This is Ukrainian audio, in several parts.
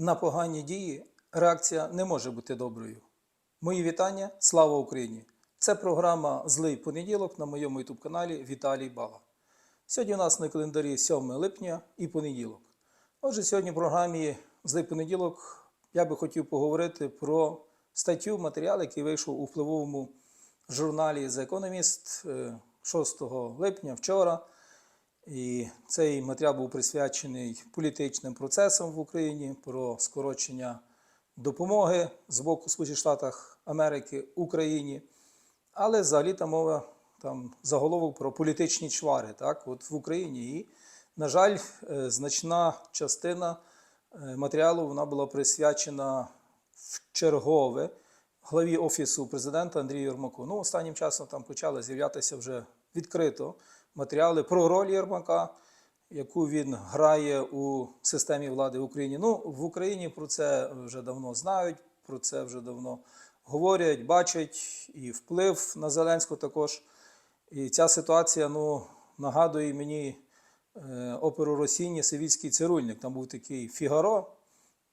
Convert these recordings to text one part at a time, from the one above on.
На погані дії реакція не може бути доброю. Мої вітання, слава Україні! Це програма Злий понеділок на моєму youtube каналі Віталій Бала. Сьогодні у нас на календарі 7 липня і понеділок. Отже, сьогодні в програмі Злий понеділок я би хотів поговорити про статтю, матеріал, який вийшов у впливовому журналі The Economist е, 6 липня вчора. І цей матеріал був присвячений політичним процесам в Україні про скорочення допомоги з боку Сполучених Штатів Америки Україні. Але взагалі там мова там заголовок про політичні чвари так, от в Україні. І, на жаль, е, значна частина е, матеріалу вона була присвячена в чергове главі Офісу президента Андрію Єрмаку. Ну, останнім часом там почали з'являтися вже відкрито матеріали про роль Єрмака, яку він грає у системі влади в Україні. Ну, в Україні про це вже давно знають, про це вже давно говорять, бачать, і вплив на Зеленського також. І ця ситуація ну, нагадує мені е, оперу Росіні Сивільський цирульник. Там був такий Фігаро,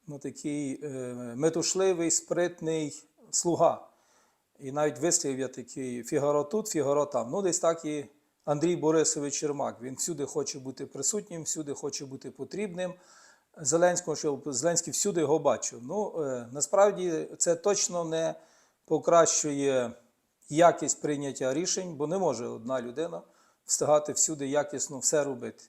ну, такий е, метушливий, спритний слуга. І навіть вислів я такий Фігаро тут, Фігаро там. Ну, десь так і Андрій Борисович Чермак. Він всюди хоче бути присутнім, всюди хоче бути потрібним. Зеленського, щоб Зеленський всюди його бачив. Ну, е, насправді це точно не покращує якість прийняття рішень, бо не може одна людина встигати всюди якісно все робити.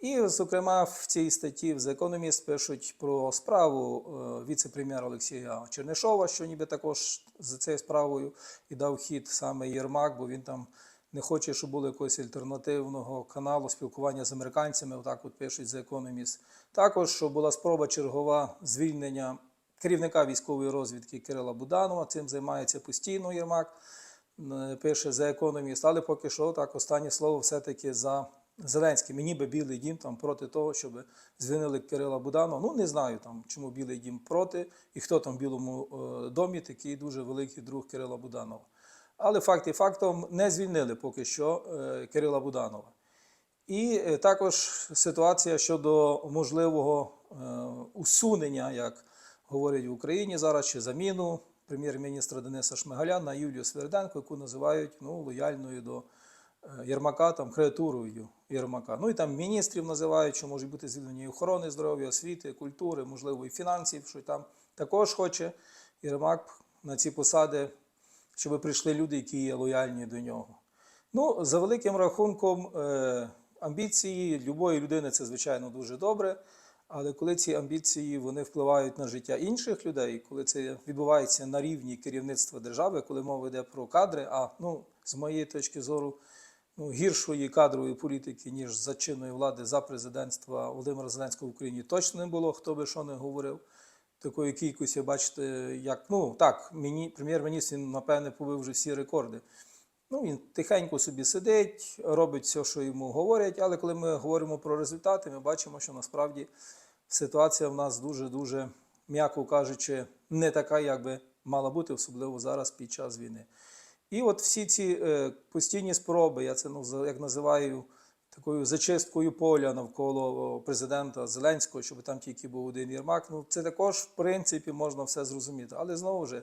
І, зокрема, в цій статті в The Economist пишуть про справу е, віце-прем'єра Олексія Чернишова, що ніби також за цією справою і дав хід саме Єрмак, бо він там не хоче, щоб було якогось альтернативного каналу спілкування з американцями. Отак от пишуть The Economist. Також що була спроба чергова звільнення керівника військової розвідки Кирила Буданова. Цим займається постійно Єрмак. Пише The Economist, але поки що так останнє слово все-таки за Зеленським. І ніби Білий Дім там проти того, щоб звільнили Кирила Буданова. Ну не знаю там, чому Білий Дім проти і хто там в Білому е, домі такий дуже великий друг Кирила Буданова. Але факт і фактом не звільнили поки що е, Кирила Буданова. І е, також ситуація щодо можливого е, усунення, як говорять в Україні зараз, чи заміну прем'єр-міністра Дениса Шмигаля на Юлію Сверденко, яку називають ну, лояльною до Єрмака, там, креатурою Єрмака. Ну і там міністрів називають, що можуть бути звільнені охорони здоров'я, освіти, культури, можливо, і фінансів, що там також хоче Єрмак на ці посади, щоб прийшли люди, які є лояльні до нього. Ну, за великим рахунком, е, амбіції любої людини це звичайно дуже добре. Але коли ці амбіції вони впливають на життя інших людей, коли це відбувається на рівні керівництва держави, коли мова йде про кадри, а ну, з моєї точки зору, ну, гіршої кадрової політики, ніж за чинної влади за президентства Володимира Зеленського в Україні, точно не було, хто би що не говорив. Такої кількості, бачите, як ну так, міні, прем'єр-міністр напевне побив вже всі рекорди. Ну, він тихенько собі сидить, робить все, що йому говорять, але коли ми говоримо про результати, ми бачимо, що насправді ситуація в нас дуже-дуже, м'яко кажучи, не така, як би мала бути, особливо зараз під час війни. І от всі ці е, постійні спроби, я це ну, як називаю такою зачисткою поля навколо президента Зеленського, щоб там тільки був один Єрмак, ну це також, в принципі, можна все зрозуміти. Але знову ж,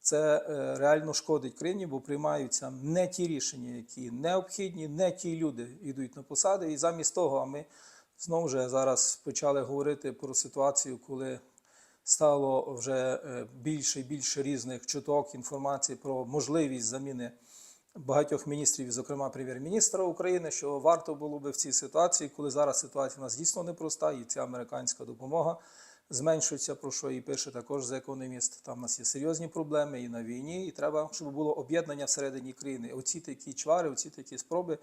це е, реально шкодить країні, бо приймаються не ті рішення, які необхідні, не ті люди йдуть на посади. І замість того, а ми знову ж зараз почали говорити про ситуацію, коли стало вже е, більше і більше різних чуток інформації про можливість заміни багатьох міністрів, зокрема прем'єр-міністра України, що варто було би в цій ситуації, коли зараз ситуація у нас дійсно непроста, і ця американська допомога зменшується, про що і пише також за економіст. Там у нас є серйозні проблеми і на війні, і треба, щоб було об'єднання всередині країни. Оці такі чвари, оці такі спроби.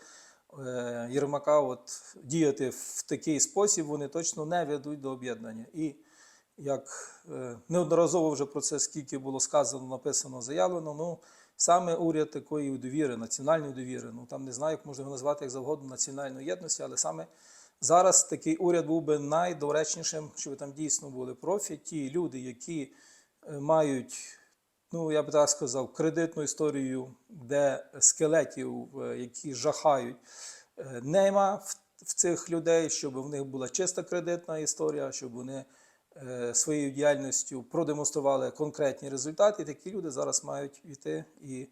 е, Єрмака от діяти в такий спосіб, вони точно не ведуть до об'єднання. І як е, неодноразово вже про це скільки було сказано, написано, заявлено. Ну саме уряд такої довіри, національної довіри. Ну там не знаю, як можна його назвати як завгодно національної єдності, але саме зараз такий уряд був би найдоречнішим, щоб там дійсно були профі, ті люди, які е, мають. Ну, я би так сказав, кредитну історію, де скелетів, е, які жахають, е, нема в, цих людей, щоб в них була чиста кредитна історія, щоб вони своєю діяльністю продемонстрували конкретні результати. І такі люди зараз мають йти і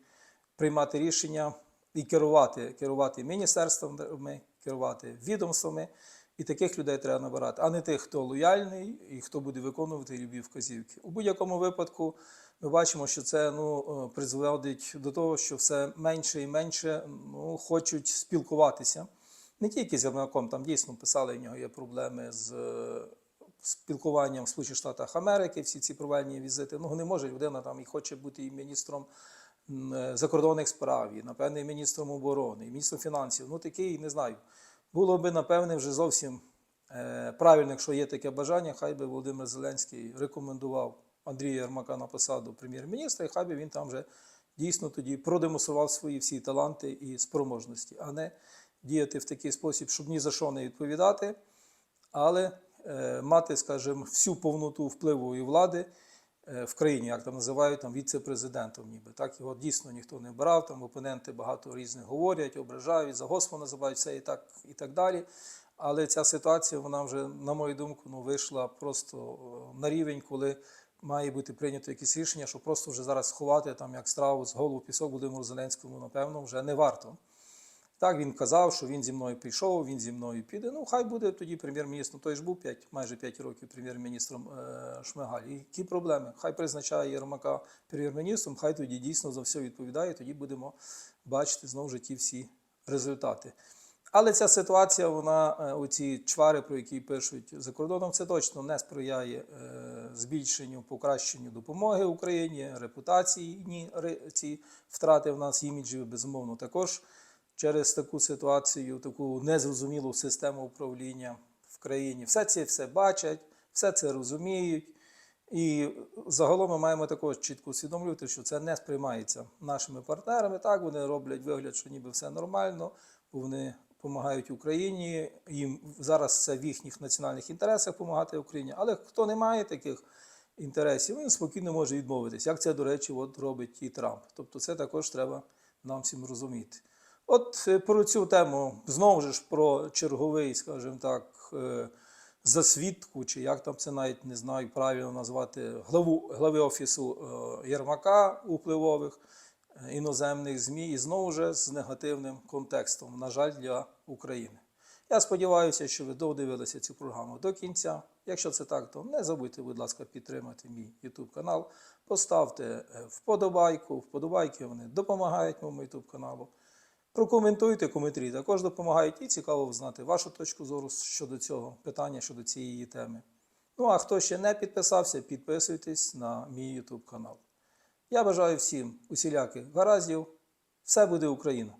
приймати рішення і керувати, керувати міністерствами, керувати відомствами. І таких людей треба набирати, а не тих, хто лояльний і хто буде виконувати любі вказівки. У будь-якому випадку ми бачимо, що це ну, е, призводить до того, що все менше і менше ну, хочуть спілкуватися. Не тільки з Єрмаком, там дійсно писали, в нього є проблеми з е, спілкуванням в Сполучених Штатах Америки, всі ці провальні візити. Ну, не може людина там і хоче бути і міністром е, закордонних справ, і, напевне, і міністром оборони, і міністром фінансів. Ну, такий, не знаю. Було би, напевне, вже зовсім е, правильно, якщо є таке бажання, хай би Володимир Зеленський рекомендував Андрія Єрмака на посаду прем'єр-міністра, і хай би він там вже дійсно тоді продемонстрував свої всі таланти і спроможності, а не діяти в такий спосіб, щоб ні за що не відповідати, але мати, скажімо, всю повноту впливу і влади е, в країні, як там називають там віце-президентом, ніби так його дійсно ніхто не брав. Там опоненти багато різних говорять, ображають, за Господа називають все і так, і так далі. Але ця ситуація, вона вже, на мою думку, ну, вийшла просто е, на рівень, коли має бути прийнято якесь рішення, що просто вже зараз сховати там як страву з голову пісок Володимиру Зеленському, напевно, вже не варто. Так він казав, що він зі мною прийшов, він зі мною піде. Ну, хай буде тоді прем'єр-міністром. Той ж був 5, майже 5 років прем'єр-міністром е, Шмигаль. І які проблеми? Хай призначає Єрмака прем'єр-міністром, хай тоді дійсно за все відповідає, тоді будемо бачити знову ті всі результати. Але ця ситуація, вона, е, оці чвари, про які пишуть за кордоном, це точно не сприяє е, збільшенню, покращенню допомоги Україні, репутації ні, ці втрати в нас іміджі, безумовно, також через таку ситуацію, таку незрозумілу систему управління в країні. Все це все бачать, все це розуміють. І загалом ми маємо також чітко усвідомлювати, що це не сприймається нашими партнерами. Так, вони роблять вигляд, що ніби все нормально, бо вони допомагають Україні. Їм зараз це в їхніх національних інтересах допомагати Україні. Але хто не має таких інтересів, він спокійно може відмовитись. Як це, до речі, от робить і Трамп. Тобто, це також треба нам всім розуміти. От е, про цю тему знову ж про черговий, скажімо так, е, засвідку, чи як там це навіть не знаю правильно назвати, главу, глави офісу е, Єрмака впливових іноземних ЗМІ, і знову ж з негативним контекстом, на жаль, для України. Я сподіваюся, що ви додивилися цю програму до кінця. Якщо це так, то не забудьте, будь ласка, підтримати мій YouTube канал. Поставте вподобайку. Вподобайки вони допомагають моєму YouTube каналу. Прокоментуйте коментарі, також допомагають і цікаво знати вашу точку зору щодо цього питання, щодо цієї теми. Ну а хто ще не підписався, підписуйтесь на мій YouTube канал. Я бажаю всім усіляких гараздів. Все буде Україна!